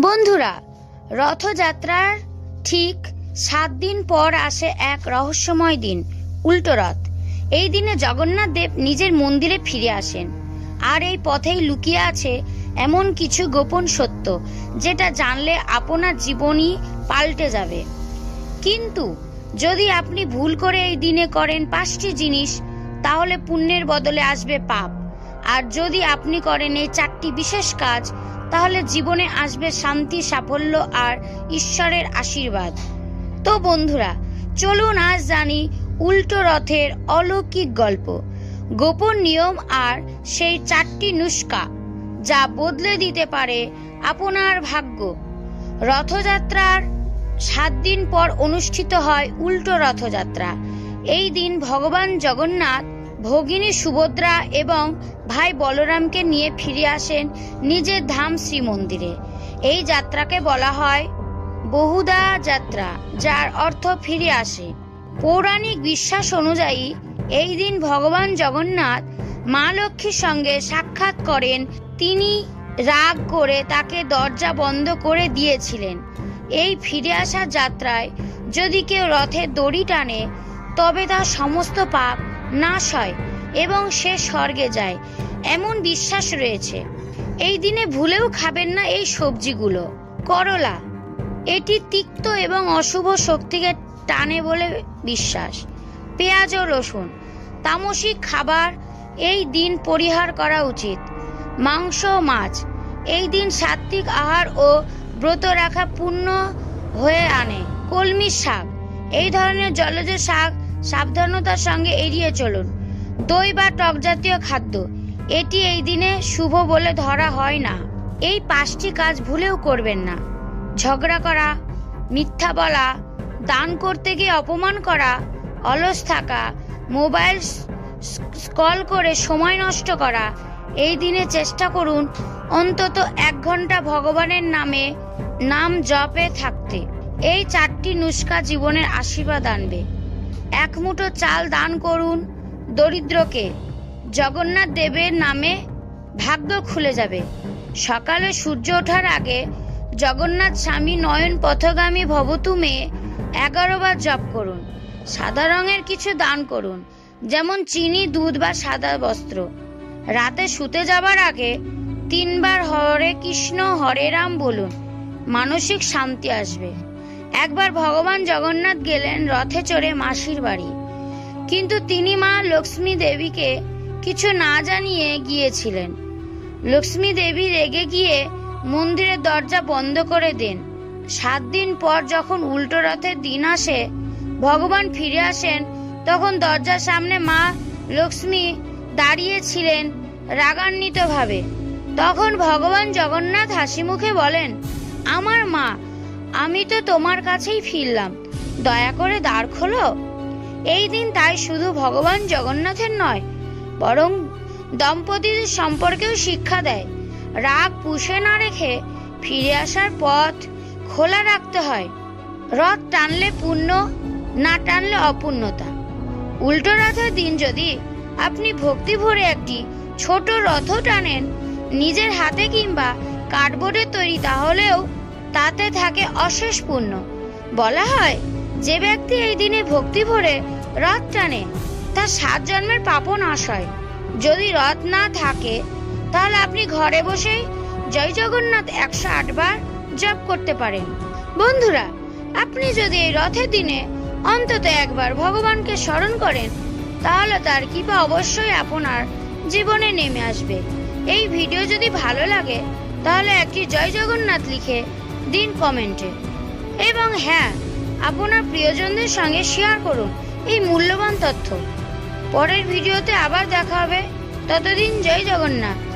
বন্ধুরা, রথযাত্রার ঠিক সাত দিন পর আসে এক রহস্যময় দিন, উল্টো রথ। এই দিনে জগন্নাথ দেব নিজের মন্দিরে ফিরে আসেন। আর এই পথেই লুকিয়ে আছে এমন কিছু গোপন সত্য, যেটা জানলে আপনার জীবনই পাল্টে যাবে। কিন্তু যদি আপনি ভুল করে এই দিনে করেন পাঁচটি জিনিস, তাহলে পুণ্যের বদলে আসবে পাপ। আর যদি আপনি করেন এই চারটি বিশেষ কাজ তাহলে জীবনে আসবে শান্তি, সাফল্য আর ঈশ্বরের আশীর্বাদ। তো বন্ধুরা, চলুন আজ জানি উল্টো রথের অলৌকিক গল্প। গোপন নিয়ম আর সেই চারটি নুস্কা, যা বদলে দিতে পারে আপনার ভাগ্য। রথযাত্রার সাত দিন পর অনুষ্ঠিত হয় উল্টো রথযাত্রা। এই দিন ভগবান জগন্নাথ ভগিনী সুভদ্রা এবং ভাই বলরামকে নিয়ে ফিরে আসেন নিজের ধাম শ্রীমন্দিরে। এই যাত্রাকে বলা হয় বহুদা যাত্রা, যার অর্থ ফিরে আসে। পৌরাণিক বিশ্বাস অনুযায়ী, এই দিন ভগবান জগন্নাথ মা লক্ষ্মীর সঙ্গে সাক্ষাৎ করেন। তিনি রাগ করে তাকে দরজা বন্ধ করে দিয়েছিলেন। এই ফিরে আসা যাত্রায় যদি কেউ রথের দড়ি টানে, তবে তার সমস্ত পাপ নাশ হয় এবং সে স্বর্গে যায়। এমন বিশ্বাস রয়েছে। এই দিনে ভুলেও খাবেন না এই সবজিগুলো। করলা, এটি তিক্ত এবং অশুভ শক্তিকে টানে বলে বিশ্বাস। পেঁয়াজ ও রসুন, তামসিক খাবার এই দিন পরিহার করা উচিত। মাংস মাছ, এই দিন সাত্বিক আহার ও ব্রত রাখা পূর্ণ হয়ে আনে। কলমি শাক, এই ধরনের জলজ শাক সাবধানতার সঙ্গে এড়িয়ে চলুন। দই বা টক জাতীয় খাদ্য, এটি এই দিনে শুভ বলে ধরা হয় না। এই পাঁচটি কাজ ভুলেও করবেন না। ঝগড়া করা, মিথ্যা বলা, দান করতে গিয়ে অপমান করা, অলস থাকা, মোবাইল স্কল করে সময় নষ্ট করা, এই দিনে চেষ্টা করুন অন্তত এক ঘণ্টা ভগবানের নামে, নাম জপে থাকতে। এই চারটি নুস্কা জীবনের আশীর্বাদ আনবে। এক মুঠো চাল দান করুন। দরিদ্রকে জগন্নাথ দেবের নামে ভাগ্য খুলে যাবে। সকালে সূর্য ওঠার আগে জগন্নাথ স্বামী নয়ন পথগামী ভবতুমে এগারো বার জপ করুন। সাদা রঙের কিছু দান করুন, যেমন চিনি, দুধ বা সাদা বস্ত্র। রাতে শুতে যাবার আগে তিনবার হরে কৃষ্ণ, হরে রাম বলুন। মানসিক শান্তি আসবে। একবার ভগবান জগন্নাথ গেলেন রথে চড়ে মাসির বাড়ি। কিন্তু তিনি মা লক্ষ্মী দেবীকে কিছু না জানিয়ে গিয়েছিলেন। লক্ষ্মী দেবী রেগে গিয়ে মন্দিরের দরজা বন্ধ করে দেন। সাত দিন পর যখন উল্টো রথের দিন আসে, ভগবান ফিরে আসেন, তখন দরজার সামনে মা লক্ষ্মী দাঁড়িয়েছিলেন রাগান্বিতভাবে। তখন ভগবান জগন্নাথ হাসি মুখে বলেন, আমার মা আমি তো তোমার কাছেই ফিরলাম। দয়া করে দ্বার খোলো। এই দিন তাই শুধু ভগবান জগন্নাথের নয়, বরং দম্পতিদের সম্পর্কেও শিক্ষা দেয়। রাগ পুষে না রেখে ফিরে আসার পথ খোলা রাখতে হয়। রথ টানলে পূর্ণ না টানলে অপূর্ণতা। উল্টো রথের দিন যদি আপনি ভক্তি ভরে একটি ছোট রথ টানেন, নিজের হাতে কিংবা কার্ডবোর্ডের তৈরি, তাহলেও তাতে থাকে অশেষ পুণ্য। বলা হয়, যে ব্যক্তি এই দিনে ভক্তি ভরে রথ টানে, তার সাত জন্মের পাপও নাশ হয়। যদি রথ না থাকে, তাহলে আপনি ঘরে বসেই জয় জগন্নাথ একশো বার জপ করতে পারেন। বন্ধুরা, আপনি যদি এই রথের দিনে অন্তত একবার ভগবানকে স্মরণ করেন, তাহলে তার কৃপা অবশ্যই আপনার জীবনে নেমে আসবে। এই ভিডিও যদি ভালো লাগে, তাহলে একটি জয় জগন্নাথ লিখে দিন কমেন্টে। এবং হ্যাঁ আপনার প্রিয়জনদের সঙ্গে শেয়ার করুন এই মূল্যবান তথ্য। পরের ভিডিওতে আবার দেখা হবে। ততদিন জয় জগন্নাথ।